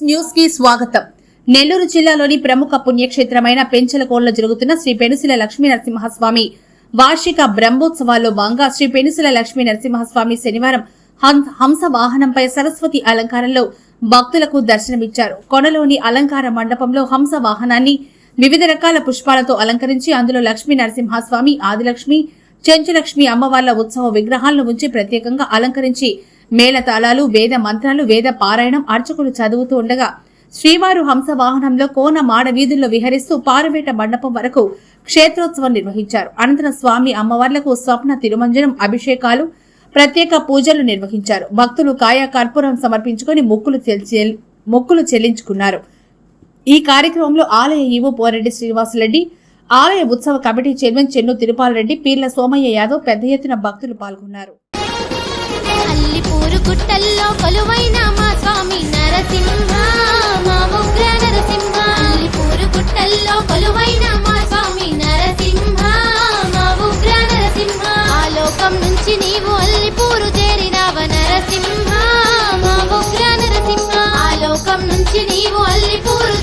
న్యూస్కి స్వాగతం. నెల్లూరు జిల్లాలోని ప్రముఖ పుణ్యక్షేత్రమైన పెంచలకోనలో జరుగుతున్న శ్రీ పెనుసిల లక్ష్మీ నరసింహస్వామి వార్షిక బ్రహ్మోత్సవాల్లో భాగంగా శ్రీ పెనుసిల లక్ష్మీ నరసింహస్వామి శనివారం హం- హంస వాహనంపై సరస్వతి అలంకారంలో భక్తులకు దర్శనమిచ్చారు. కొనలోని అలంకార మండపంలో హంస వాహనాన్ని వివిధ రకాల పుష్పాలతో అలంకరించి అందులో లక్ష్మీ నరసింహస్వామి ఆదిలక్ష్మి చెంచులక్ష్మి అమ్మవార్ల ఉత్సవ విగ్రహాలను ఉంచి ప్రత్యేకంగా అలంకరించి మేళతాళాలు వేద మంత్రాలు వేద పారాయణం అర్చకులు చదువుతూ ఉండగా శ్రీవారు హంస వాహనంలో కోన మాడ వీధుల్లో విహరిస్తూ పారువేట మండపం వరకు క్షేత్రోత్సవం నిర్వహించారు. అనంతరం స్వామి అమ్మవార్లకు స్వప్న తిరుమంజనం అభిషేకాలు ప్రత్యేక పూజలు నిర్వహించారు. భక్తులు కాయ కర్పూరం సమర్పించుకొని మొక్కులు మొక్కులు చెల్లించుకున్నారు. ఈ కార్యక్రమంలో ఆలయ ఈవో పోరెడ్డి శ్రీనివాసరెడ్డి ఆలయ ఉత్సవ కమిటీ చైర్మన్ చెన్ను తిరుపాలరెడ్డి పీర్ల సోమయ్య యాదవ్ పెద్ద ఎత్తున భక్తులు పాల్గొన్నారు. అల్లిపూరు గుట్టల్లో కొలువైన మా స్వామి నరసింహ మా ఉగ్ర నరసింహ. అల్లిపూరు గుట్టల్లో కొలువైన మా స్వామి నరసింహ మా ఉగ్ర నరసింహ. ఆ లోకం నుంచి నీవు అల్లిపూరు చేరినావ నరసింహ మా ఉగ్ర నరసింహ. ఆ లోకం నుంచి నీవు అల్లిపూరు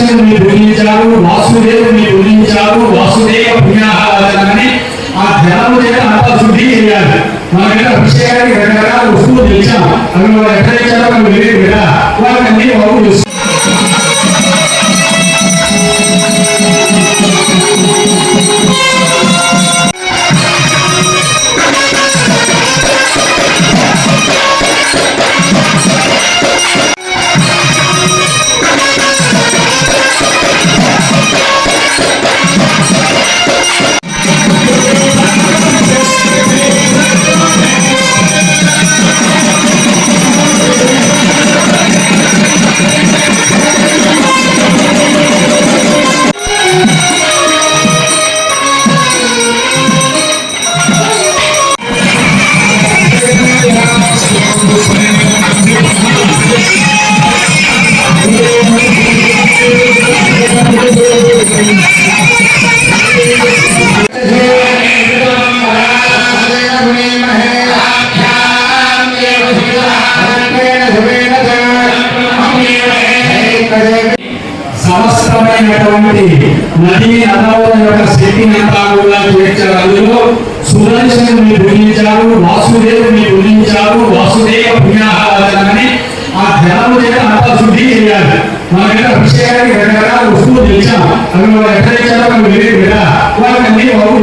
సుదర్శనుని పూజించారు వాసుదేవుని పూజించారు వాసుదేవ పుణ్యాహారాన్ని ఆ ధ్యానం చేత అంతా శుద్ధి చేయాలి. మన మీద అభిషేకానికి రకరకాల వస్తువులు తెలిసాం అవి వాళ్ళు ఎక్కడ ఇచ్చారో మనకు తెలియదు కదా. అన్ని బాగు చేస్తారు సమస్తమైనటువంటి నది నదముల యొక్క శక్తిని అంతా కూడా చేర్చారు అందులో సుదర్శనుని పూజించారు వాసుదేవుని పూజించారు వాసుదేవ పుణ్యాహారని ఆ ధ్యానం చేత అంతా శుద్ధి చేయాలి. మనకైతే అభిషేకానికి రకరకాల వస్తువులు తెచ్చాం అవి వాళ్ళు ఎక్కడ ఇచ్చారో మనకు తెలియదు కదా. అన్ని బాగు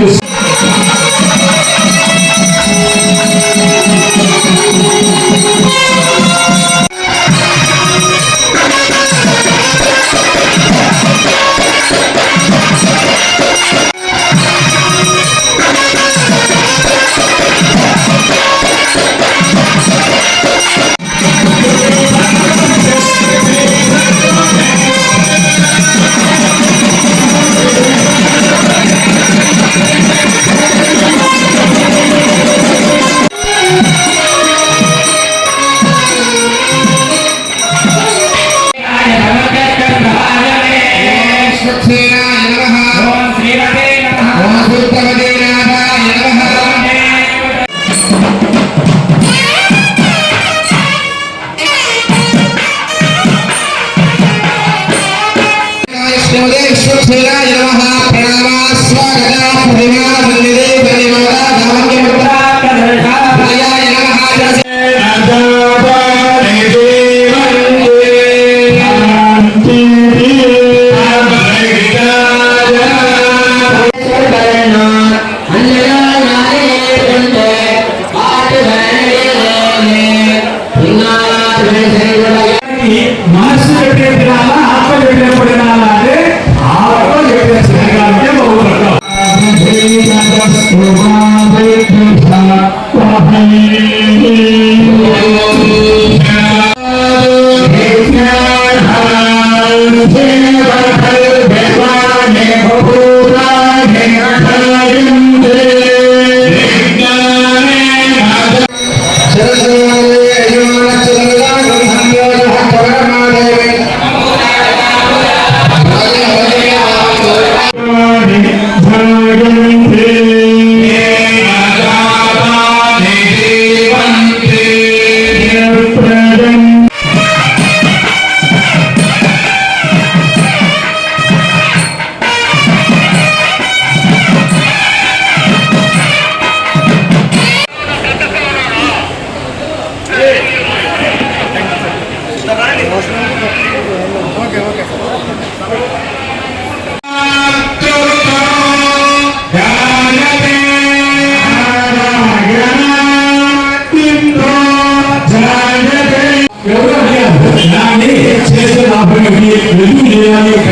Dominic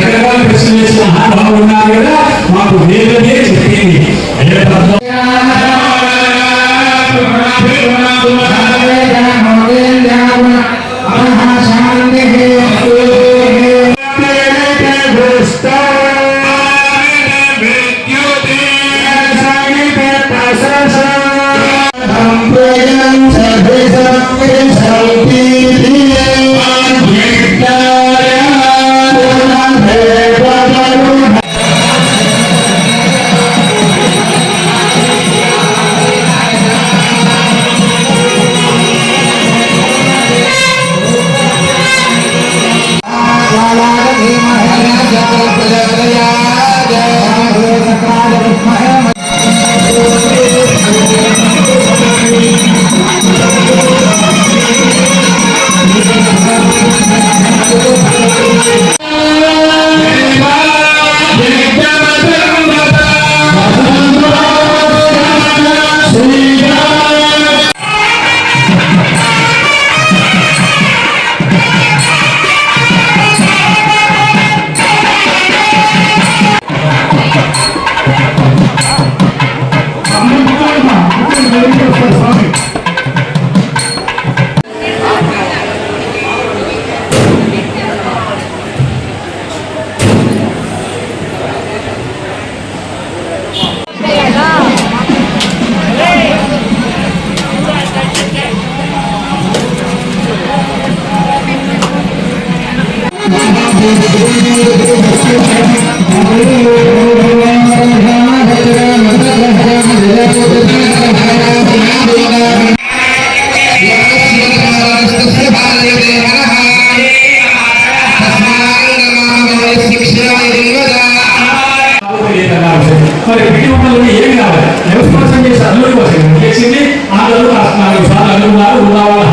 మరి పిండి వంటలు ఏమి కావాలి? ఎవరి చేసి అల్లుడి కోసం చేసింది నాలుగు సార్లు అల్లున్నారు ఉన్న వాళ్ళు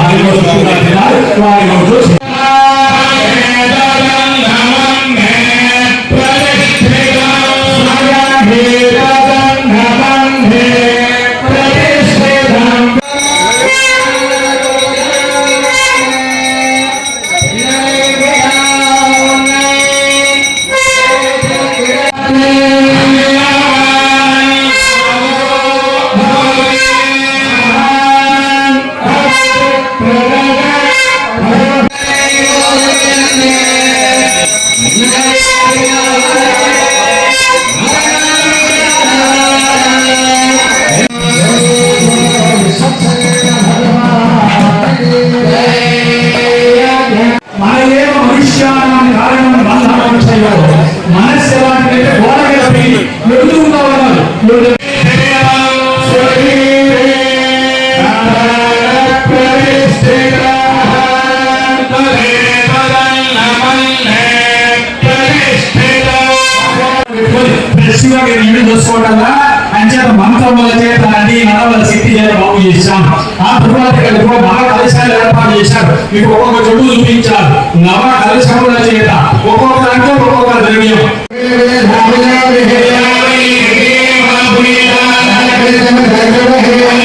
వారి మీరు ఇల్లు చూసుకోవడంలా అంచేత మంత్రం వల్ల చేత అన్ని నడవల శక్తి చేత బాగు చేశాం ఆ తరువాత కలిపి నవ కలశాలు ఏర్పాటు చేశారు మీకు ఒక్కొక్క చెడు చూపించారు నవ కలశముల చేత ఒక్కొక్క దాంట్లో ఒక్కొక్క ద్రవ్యం పెళ్లి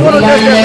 Vámonos, ya, ya.